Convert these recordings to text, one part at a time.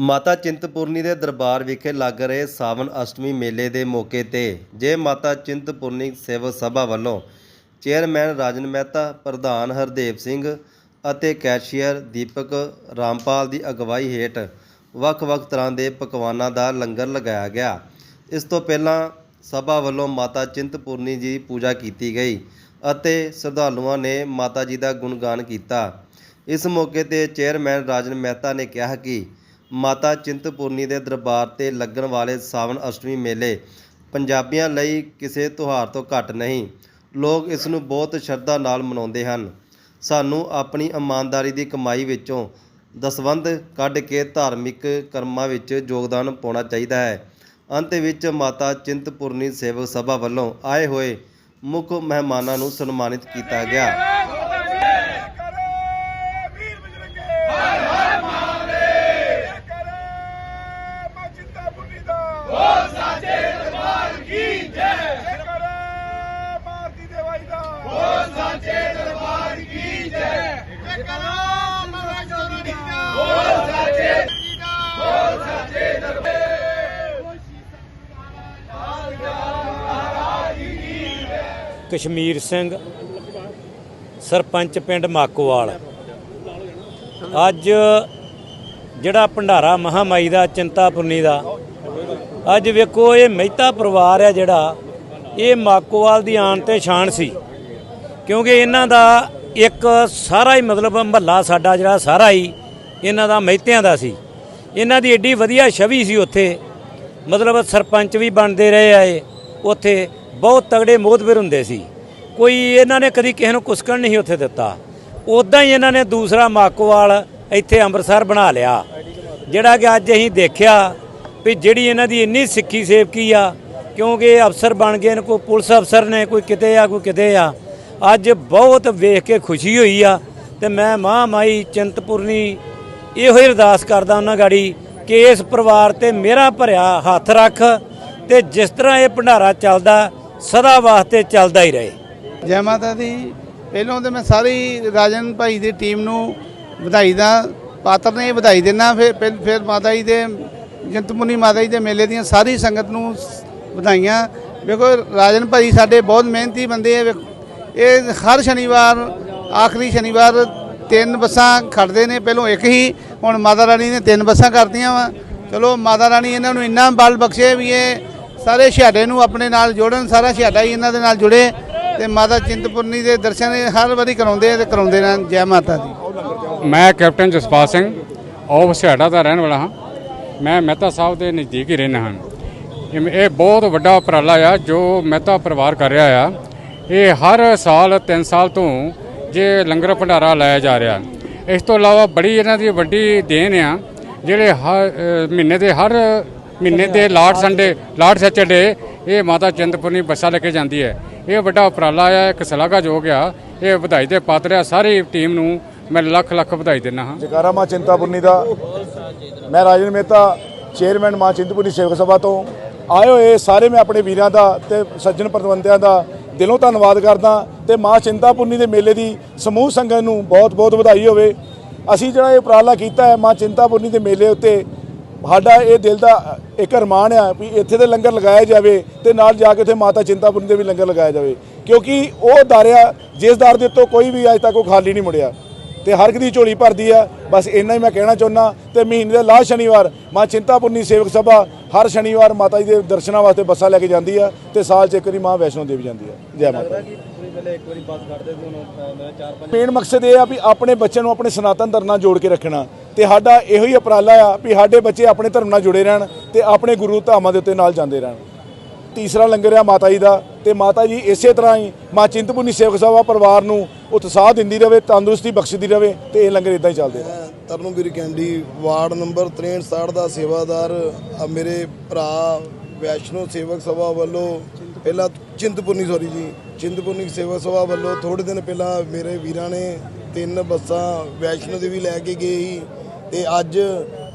ਮਾਤਾ ਚਿੰਤਪੁਰਨੀ ਦੇ ਦਰਬਾਰ ਵਿਖੇ ਲੱਗ ਰਹੇ ਸਾਵਨ ਅਸ਼ਟਮੀ ਮੇਲੇ ਦੇ ਮੌਕੇ ਤੇ ਜੇ ਮਾਤਾ ਚਿੰਤਪੁਰਨੀ ਸੇਵਕ ਸਭਾ ਵੱਲੋਂ ਚੇਅਰਮੈਨ ਰਾਜਨ ਮਹਿਤਾ, ਪ੍ਰਧਾਨ ਹਰਦੇਵ ਸਿੰਘ ਅਤੇ ਕੈਸ਼ੀਅਰ ਦੀਪਕ ਰਾਮਪਾਲ ਦੀ ਅਗਵਾਈ ਹੇਠ ਵੱਖ-ਵੱਖ ਤਰ੍ਹਾਂ ਦੇ ਪਕਵਾਨਾਂ ਦਾ ਲੰਗਰ ਲਗਾਇਆ ਗਿਆ। ਇਸ ਤੋਂ ਪਹਿਲਾਂ ਸਭਾ ਵੱਲੋਂ ਮਾਤਾ ਚਿੰਤਪੁਰਨੀ ਜੀ ਦੀ ਪੂਜਾ ਕੀਤੀ ਗਈ ਅਤੇ ਸ਼ਰਧਾਲੂਆਂ ਨੇ ਮਾਤਾ ਜੀ ਦਾ ਗੁਣਗਾਨ ਕੀਤਾ। ਇਸ ਮੌਕੇ ਤੇ ਚੇਅਰਮੈਨ ਰਾਜਨ ਮਹਿਤਾ ਨੇ ਕਿਹਾ ਕਿ ਮਾਤਾ ਚਿੰਤਪੁਰਨੀ ਦੇ ਦਰਬਾਰ ਤੇ ਲੱਗਣ ਵਾਲੇ ਸਾਵਣ ਅਸ਼ਟਮੀ ਮੇਲੇ ਪੰਜਾਬੀਆਂ ਲਈ ਕਿਸੇ ਤਿਉਹਾਰ ਤੋਂ ਘੱਟ ਨਹੀਂ। ਲੋਕ ਇਸ ਨੂੰ ਬਹੁਤ ਸ਼ਰਧਾ ਨਾਲ ਮਨਾਉਂਦੇ ਹਨ। ਸਾਨੂੰ ਆਪਣੀ ਇਮਾਨਦਾਰੀ ਦੀ ਕਮਾਈ ਵਿੱਚੋਂ ਦਸਵੰਧ ਕੱਢ ਕੇ ਧਾਰਮਿਕ ਕਰਮਾਂ ਵਿੱਚ ਯੋਗਦਾਨ ਪਾਉਣਾ ਚਾਹੀਦਾ ਹੈ। ਅੰਤ ਵਿੱਚ ਮਾਤਾ ਚਿੰਤਪੁਰਨੀ ਸੇਵਕ ਸਭਾ ਵੱਲੋਂ ਆਏ ਹੋਏ ਮੁੱਖ ਮਹਿਮਾਨਾਂ ਨੂੰ ਸਨਮਾਨਿਤ ਕੀਤਾ ਗਿਆ ਕਰੇ ਵੀਰ ਬਜਰੰਗੇ ਹਾਏ ਹਾਏ ਮਹਾਦੇਵ ਕਰੇ ਮੈਂ ਚਿੰਤਾ ਬੁੱਢੀ ਦਾ ਬੋਲ ਸਾਚੇ ਦਰਬਾਰ ਕੀ ਜੈ ਕਰੇ ਭਾਰਤੀ ਦੇਵਾਈ ਦਾ ਬੋਲ ਸਾਚੇ ਦਰਬਾਰ ਕੀ ਜੈ ਕਰੇ ਮਹਾਰਾਜ ਚੌਧਰੀ ਦਾ ਬੋਲ ਸਾਚੇ ਬੋਲ ਸਾਚੇ ਦਰਬਾਰ ਕਸ਼ਮੀਰ ਸਿੰਘ, ਸਰਪੰਚ ਪਿੰਡ ਮਾਕੋਵਾਲ। ਅੱਜ ਜਿਹੜਾ ਭੰਡਾਰਾ ਮਹਾਮਾਈ ਦਾ, ਚਿੰਤਾਪੁਰਨੀ ਦਾ, ਅੱਜ ਵੇਖੋ ਇਹ ਮਹਿਤਾ ਪਰਿਵਾਰ ਹੈ ਜਿਹੜਾ, ਇਹ ਮਾਕੋਵਾਲ ਦੀ ਆਣ ਤੇ ਸ਼ਾਨ ਸੀ। ਕਿਉਂਕਿ ਇਹਨਾਂ ਦਾ ਇੱਕ ਸਾਰਾ ਹੀ ਮਤਲਬ ਮਹੱਲਾ ਸਾਡਾ ਜਿਹੜਾ, ਸਾਰਾ ਹੀ ਇਹਨਾਂ ਦਾ ਮਹਿਤਿਆਂ ਦਾ ਸੀ। ਇਹਨਾਂ ਦੀ ਏਡੀ ਵਧੀਆ ਛਵੀ ਸੀ ਉੱਥੇ। ਮਤਲਬ ਸਰਪੰਚ ਵੀ ਬਣਦੇ ਰਹੇ ਆਏ ਉੱਥੇ ਬਹੁਤ ਤਗੜੇ ਮੋਹਤਵਰ ਹੁੰਦੇ ਸੀ। ਕੋਈ ਇਹਨਾਂ ਨੇ ਕਦੀ ਕਿਸੇ ਨੂੰ ਕੁਸਕਣ ਨਹੀਂ ਉੱਥੇ ਦਿੱਤਾ। ਉਦਾਂ ਹੀ ਇਹਨਾਂ ਨੇ ਦੂਸਰਾ ਮਾਕੋਵਾਲ ਇੱਥੇ ਅੰਮ੍ਰਿਤਸਰ ਬਣਾ ਲਿਆ। ਜਿਹੜਾ ਕਿ ਅੱਜ ਅਸੀਂ ਦੇਖਿਆ ਵੀ ਜਿਹੜੀ ਇਹਨਾਂ ਦੀ ਇੰਨੀ ਸਿੱਖੀ ਸੇਵਕੀ ਆ, ਕਿਉਂਕਿ ਅਫਸਰ ਬਣ ਗਏ ਨੇ, ਕੋਈ ਪੁਲਿਸ ਅਫਸਰ ਨੇ, ਕੋਈ ਕਿਤੇ ਆ, ਕੋਈ ਕਿਤੇ ਆ। ਅੱਜ ਬਹੁਤ ਵੇਖ ਕੇ ਖੁਸ਼ੀ ਹੋਈ ਆ ਤੇ ਮੈਂ ਮਾਂ ਮਾਈ ਚਿੰਤਪੁਰਨੀ ਇਹੋ ਹੀ ਅਰਦਾਸ ਕਰਦਾ ਉਹਨਾਂ ਗਾੜੀ ਕਿ ਇਸ ਪਰਿਵਾਰ ਤੇ ਮੇਰਾ ਭਰਿਆ ਹੱਥ ਰੱਖ ਤੇ ਜਿਸ ਤਰ੍ਹਾਂ ਇਹ ਭੰਡਾਰਾ ਚੱਲਦਾ ਸਦਾ ਵਾਸਤੇ ਚੱਲਦਾ ਹੀ ਰਹੇ। ਜੈ ਮਾਤਾ ਦੀ। ਪਹਿਲੋਂ ਤੇ ਮੈਂ ਸਾਰੀ ਰਾਜਨ ਭਾਈ ਦੀ ਟੀਮ ਨੂੰ ਵਧਾਈ ਦਾ ਪਾਤਰ ਨੇ ਵਧਾਈ ਦੇਣਾ ਫਿਰ ਫਿਰ- ਫਿਰ ਮਾਤਾ ਜੀ ਦੇ ਜੰਤਮੁਨੀ ਮਾਤਾ ਜੀ ਦੇ ਮੇਲੇ ਦੀਆਂ ਸਾਰੀ ਸੰਗਤ ਨੂੰ ਵਧਾਈਆਂ। ਵੇਖੋ, ਰਾਜਨ ਭਾਈ ਸਾਡੇ ਬਹੁਤ ਮਿਹਨਤੀ ਬੰਦੇ ਆ। ਇਹ ਹਰ ਸ਼ਨੀਵਾਰ, ਆਖਰੀ ਸ਼ਨੀਵਾਰ ਤਿੰਨ ਬੱਸਾਂ ਖੜਦੇ ਨੇ। ਪਹਿਲੋਂ ਇੱਕ ਹੀ, ਹੁਣ ਮਾਤਾ ਰਾਣੀ ਨੇ ਤਿੰਨ ਬੱਸਾਂ ਕਰਤੀਆਂ ਵਾ। ਚਲੋ, ਮਾਤਾ ਰਾਣੀ ਇਹਨਾਂ ਨੂੰ ਇੰਨਾ ਬਲ ਬਖਸ਼ੇ ਵੀ ਇਹ ਸਾਰੇ ਛਿਆੜੇ ਨੂੰ ਆਪਣੇ ਨਾਲ ਜੋੜਨ, ਸਾਰਾ ਛਿਆੜਾ ਹੀ ਇਹਨਾਂ ਦੇ ਨਾਲ ਜੁੜੇ ਤੇ ਮਾਤਾ ਚਿੰਤਪੁਰਨੀ ਦੇ ਦਰਸ਼ਨ ਹਰ ਵਾਰੀ ਕਰਾਉਂਦੇ ਆ ਤੇ ਕਰਾਉਂਦੇ ਰਹਿਣ। ਜੈ ਮਾਤਾ ਦੀ। ਮੈਂ ਕੈਪਟਨ ਜਸਪਾਲ ਸਿੰਘ ਆਫ ਸਿਆੜਾ ਦਾ ਰਹਿਣ ਵਾਲਾ ਹਾਂ। ਮੈਂ ਮਹਿਤਾ ਸਾਹਿਬ ਦੇ ਨਜ਼ਦੀਕ ਹੀ ਰਹਿਣਾ ਹਾਂ। ਇਹ ਬਹੁਤ ਵੱਡਾ ਉਪਰਾਲਾ ਆ, ਜੋ ਮਹਿਤਾ ਪਰਿਵਾਰ ਕਰ ਰਿਹਾ ਆ। ਇਹ ਹਰ ਸਾਲ 3 ਸਾਲ ਤੋਂ ਜੇ ਲੰਗਰ ਭੰਡਾਰਾ ਲਾਇਆ ਜਾ ਰਿਹਾ। ਇਸ ਤੋਂ ਇਲਾਵਾ ਬੜੀ ਇਹਨਾਂ ਦੀ ਵੱਡੀ ਦੇਣ ਆ, ਜਿਹੜੇ ਹਰ ਮਹੀਨੇ ਦੇ ਹਰ ਮਹੀਨੇ ਦੇ ਲਾਟ ਸੰਡੇ ਲਾਟ ਸੈਚਰਡੇ, ਇਹ ਮਾਤਾ ਚਿੰਤਪੁਰਨੀ ਬੱਸਾਂ ਲੈ ਕੇ ਜਾਂਦੀ ਹੈ। ਇਹ ਵੱਡਾ ਉਪਰਾਲਾ ਆ, ਇੱਕ ਸ਼ਲਾਘਾਯੋਗ ਆ। ਇਹ ਵਧਾਈ ਦੇ ਪਾਤਰ ਆ, ਸਾਰੀ ਟੀਮ ਨੂੰ ਮੈਂ ਲੱਖ ਲੱਖ ਵਧਾਈ ਦਿੰਦਾ ਹਾਂ। ਜਕਾਰਾ ਮਾਂ ਚਿੰਤਾਪੁਰਨੀ ਦਾ। ਮੈਂ ਰਾਜਨ ਮਹਿਤਾ, ਚੇਅਰਮੈਨ ਮਾਂ ਚਿੰਤਪੁਰਨੀ ਸੇਵਕ ਸਭਾ ਤੋਂ। ਆਏ ਹੋਏ ਸਾਰੇ ਮੈਂ ਆਪਣੇ ਵੀਰਾਂ ਦਾ ਤੇ ਸੱਜਣ ਪ੍ਰਬੰਧਿਆਂ ਦਾ ਦਿਲੋਂ ਧੰਨਵਾਦ ਕਰਦਾ ਤੇ ਮਾਂ ਚਿੰਤਾਪੁਰਨੀ ਦੇ ਮੇਲੇ ਦੀ ਸਮੂਹ ਸੰਗਤ ਨੂੰ ਬਹੁਤ-ਬਹੁਤ ਵਧਾਈ ਹੋਵੇ। ਅਸੀਂ ਜਿਹੜਾ ਇਹ ਉਪਰਾਲਾ ਕੀਤਾ ਹੈ, ਮਾਂ ਚਿੰਤਾਪੁਰਨੀ ਦੇ ਮੇਲੇ ਉੱਤੇ ਸਾਡਾ ਇਹ ਦਿਲ ਦਾ ਇੱਕ ਅਰਮਾਨ ਆ ਵੀ ਇੱਥੇ ਤੇ ਲੰਗਰ ਲਗਾਇਆ ਜਾਵੇ ਤੇ ਨਾਲ ਜਾ ਕੇ ਉੱਥੇ ਮਾਤਾ ਚਿੰਤਾਪੁਰਨੀ ਦੇ ਵੀ ਲੰਗਰ ਲਗਾਇਆ ਜਾਵੇ। ਕਿਉਂਕਿ ਉਹ ਦਾਰਿਆ ਜਿਸ ਦਰ ਦੇ ਉੱਤੋਂ ਕੋਈ ਵੀ ਅੱਜ ਤੱਕ ਉਹ ਖਾਲੀ ਨਹੀਂ ਮੁੜਿਆ। ਤੇ ਹਰ ਇੱਕ ਦੀ ਝੋਲੀ ਭਰਦੀ ਆ। ਬਸ ਇੰਨਾ ਹੀ ਮੈਂ ਕਹਿਣਾ ਚਾਹੁੰਦਾ ਤੇ ਮਹੀਨੇ ਦੇ ਲਾਸਟ ਸ਼ਨੀਵਾਰ ਮਾਂ ਚਿੰਤਾਪੁਰਨੀ ਸੇਵਕ ਸਭਾ ਹਰ ਸ਼ਨੀਵਾਰ ਮਾਤਾ ਜੀ ਦੇ ਦਰਸ਼ਨਾਂ ਵਾਸਤੇ ਬੱਸਾਂ ਲੈ ਕੇ ਜਾਂਦੀ ਆ ਤੇ ਸਾਲ ਚ ਇੱਕ ਵਾਰੀ ਮਾਂ ਵੈਸ਼ਨੋ ਦੇਵੀ ਜਾਂਦੀ ਆ। ਜੈ ਮਾਤਾ ਦੀ। ਮੇਨ ਮਕਸਦ ਇਹ ਆ ਵੀ ਆਪਣੇ ਬੱਚਿਆਂ ਨੂੰ ਆਪਣੇ ਸਨਾਤਨ ਧਰਮ ਨਾਲ ਜੋੜ ਕੇ ਰੱਖਣਾ ਤੇ ਸਾਡਾ ਇਹੋ ਹੀ ਉਪਰਾਲਾ ਆ ਵੀ ਸਾਡੇ ਬੱਚੇ ਆਪਣੇ ਧਰਮ ਨਾਲ ਜੁੜੇ ਰਹਿਣ ਤੇ ਆਪਣੇ ਗੁਰੂ ਧਾਮਾਂ ਦੇ ਉੱਤੇ ਨਾਲ ਜਾਂਦੇ ਰਹਿਣ। ਤੀਸਰਾ ਲੰਗਰ ਆ ਮਾਤਾ ਜੀ ਦਾ ਤੇ ਮਾਤਾ ਜੀ ਇਸੇ ਤਰ੍ਹਾਂ ਹੀ ਮਾਂ ਚਿੰਤਪੁਰਨੀ ਸੇਵਕ ਸਭਾ ਪਰਿਵਾਰ ਨੂੰ ਉਤਸ਼ਾਹ ਦਿੰਦੀ ਰਹੇ ਤੰਦਰੁਸਤੀ ਬਖਸ਼ਦੀ ਰਹੇ ਤੇ ਇਹ ਲੰਗਰ ਇਦਾਂ ਹੀ ਚੱਲਦੇ ਰਹੇ। ਤਰਨਵੀਰ ਕੈਂਡੀ, ਵਾਰਡ ਨੰਬਰ 63 ਦਾ ਸੇਵਾਦਾਰ ਮੇਰੇ ਭਰਾ ਵੈਸ਼ਨੋ ਸੇਵਕ ਸਭਾ ਵੱਲੋਂ ਪਹਿਲਾਂ ਚਿੰਤਪੁਰਨੀ ਸੌਰੀ ਜੀ, ਚਿੰਤਪੁਰਨੀ ਸੇਵਕ ਸਭਾ ਵੱਲੋਂ ਥੋੜੇ ਦਿਨ ਪਹਿਲਾਂ ਮੇਰੇ ਵੀਰਾਂ ਨੇ ਤਿੰਨ ਬੱਸਾਂ ਵੈਸ਼ਨੋ ਦੇਵੀ ਲੈ ਕੇ ਗਏ ਸੀ ਤੇ ਅੱਜ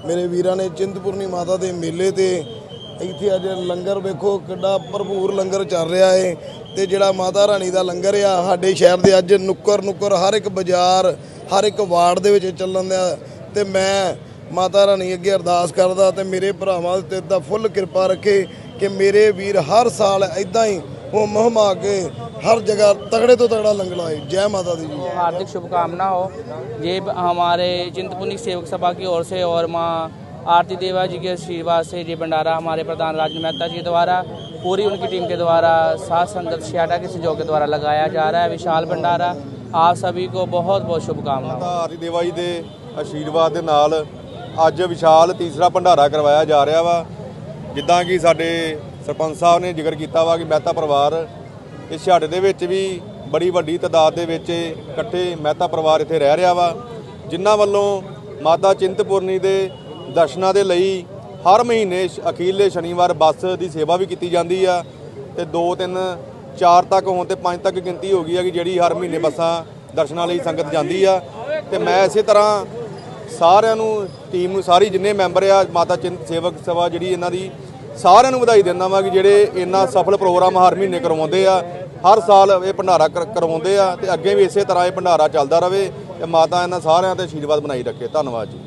ਮੇਰੇ ਵੀਰਾਂ ਨੇ ਚਿੰਤਪੁਰਨੀ ਮਾਤਾ ਦੇ ਮੇਲੇ ਤੇ ਇੱਥੇ ਅੱਜ ਲੰਗਰ ਵੇਖੋ ਕਿੱਡਾ ਭਰਪੂਰ ਲੰਗਰ ਚੱਲ ਰਿਹਾ ਏ ਤੇ ਜਿਹੜਾ ਮਾਤਾ ਰਾਣੀ ਦਾ ਲੰਗਰ ਆ ਸਾਡੇ ਸ਼ਹਿਰ ਦੇ ਅੱਜ ਨੁੱਕਰ ਨੁੱਕਰ ਹਰ ਇੱਕ ਬਾਜ਼ਾਰ ਹਰ ਇੱਕ ਵਾਰਡ ਦੇ ਵਿੱਚ ਚੱਲਣ ਦਿਆ ਤੇ ਮੈਂ ਮਾਤਾ ਰਾਣੀ ਅੱਗੇ ਅਰਦਾਸ ਕਰਦਾ ਤੇ ਮੇਰੇ ਭਰਾਵਾਂ ਤੇ ਦਾ ਫੁੱਲ ਕਿਰਪਾ ਰੱਖੇ ਕਿ ਮੇਰੇ ਵੀਰ ਹਰ ਸਾਲ ਇਦਾਂ ਹੀ ਉਹ ਮਹਮਾ ਕੇ ਹਰ ਜਗ੍ਹਾ ਤਗੜੇ ਤੋਂ ਤਗੜਾ लंगर लाए जय माता दी जी हार्दिक शुभकामना हो ये ब- हमारे चिंतपुर्णी सेवक सभा की ओर से और माँ आरती देवा जी के आशीर्वाद से ये भंडारा हमारे प्रधान राजन मेहता जी द्वारा पूरी उनकी टीम के द्वारा सात संगत छियाटा के सहयोग के द्वारा लगाया जा रहा है विशाल भंडारा आप सभी को बहुत बहुत शुभकामनाएं ਮਾਤਾ ਆਰਤੀ ਦੇਵਾ ਜੀ ਦੇ ਆਸ਼ੀਰਵਾਦ ਦੇ ਨਾਲ ਅੱਜ ਵਿਸ਼ਾਲ ਤੀਸਰਾ ਭੰਡਾਰਾ ਕਰਵਾਇਆ ਜਾ ਰਿਹਾ ਵਾ ਜਿੱਦਾਂ ਕਿ ਸਾਡੇ ਸਰਪੰਚ ਸਾਹਿਬ ਨੇ ਜ਼ਿਕਰ ਕੀਤਾ ਵਾ ਕਿ ਮਹਿਤਾ ਪਰਿਵਾਰ ਇਸ ਛਾੜੇ ਦੇ ਵਿੱਚ ਵੀ ਬੜੀ ਵੱਡੀ ਤਾਦਾਦ ਦੇ ਵਿੱਚ ਇਕੱਠੇ ਮਹਿਤਾ ਪਰਿਵਾਰ ਇੱਥੇ ਰਹਿ ਰਿਹਾ ਵਾ ਜਿਨ੍ਹਾਂ ਵੱਲੋਂ ਮਾਤਾ ਚਿੰਤਪੁਰਨੀ ਦੇ ਦਰਸ਼ਨਾਂ ਦੇ ਲਈ ਹਰ ਮਹੀਨੇ ਸ਼- ਅਖੀਰਲੇ ਸ਼ਨੀਵਾਰ ਬੱਸ ਦੀ ਸੇਵਾ ਵੀ ਕੀਤੀ ਜਾਂਦੀ ਆ ਤੇ 2 3 4 ਤੱਕ ਹੋਣ ਤੇ 5 ਤੱਕ ਗਿਣਤੀ ਹੋ ਗਈ ਆ ਕਿ ਜਿਹੜੀ ਹਰ ਮਹੀਨੇ ਬੱਸਾਂ ਦਰਸ਼ਨਾਂ ਲਈ ਸੰਗਤ ਜਾਂਦੀ ਆ। ਤੇ ਮੈਂ ਇਸੇ ਤਰ੍ਹਾਂ ਸਾਰਿਆਂ ਨੂੰ, ਟੀਮ ਨੂੰ, ਸਾਰੀ ਜਿੰਨੇ ਮੈਂਬਰ ਆ, ਮਾਤਾ ਚਿੰਤ ਸੇਵਕ ਸਭਾ ਜਿਹੜੀ ਇਹਨਾਂ ਦੀ, ਸਾਰਿਆਂ ਨੂੰ ਵਧਾਈ ਦਿੰਦਾ ਵਾਂ ਕਿ ਜਿਹੜੇ ਇੰਨਾ ਸਫਲ ਪ੍ਰੋਗਰਾਮ ਹਰ ਮਹੀਨੇ ਕਰਵਾਉਂਦੇ ਆ, ਹਰ ਸਾਲ ਇਹ ਭੰਡਾਰਾ ਕਰਵਾਉਂਦੇ ਆ ਤੇ ਅੱਗੇ ਵੀ ਇਸੇ ਤਰ੍ਹਾਂ ਇਹ ਭੰਡਾਰਾ ਚੱਲਦਾ ਰਵੇ ਤੇ ਮਾਤਾ ਇਹਨਾਂ ਸਾਰਿਆਂ ਤੇ ਆਸ਼ੀਰਵਾਦ ਬਣਾਈ ਰੱਖੇ। ਧੰਨਵਾਦ ਜੀ।